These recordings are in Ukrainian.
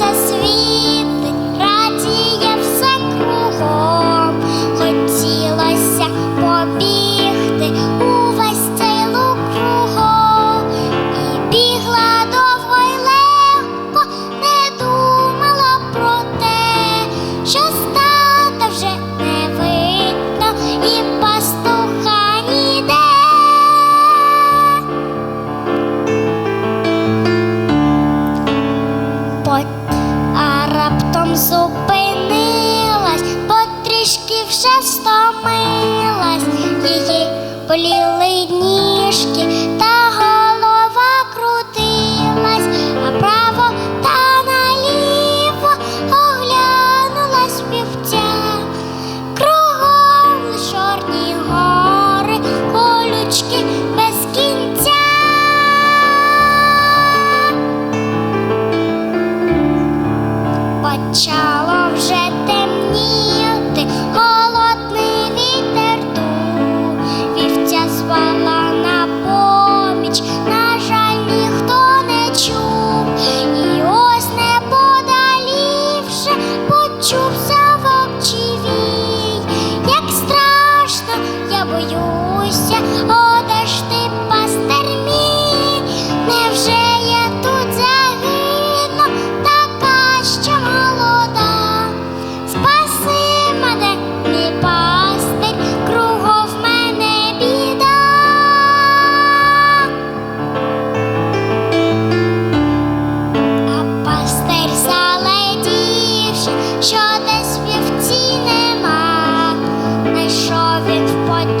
just зупинилась, потрішки вже стомилась,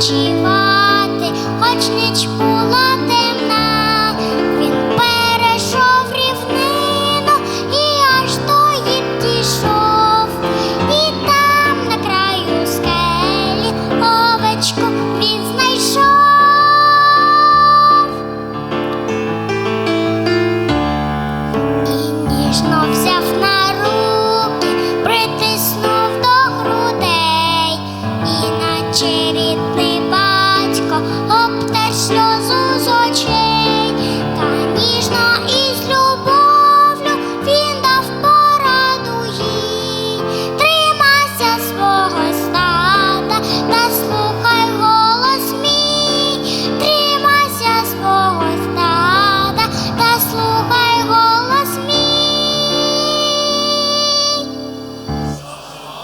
впочивати, хоч ніч була up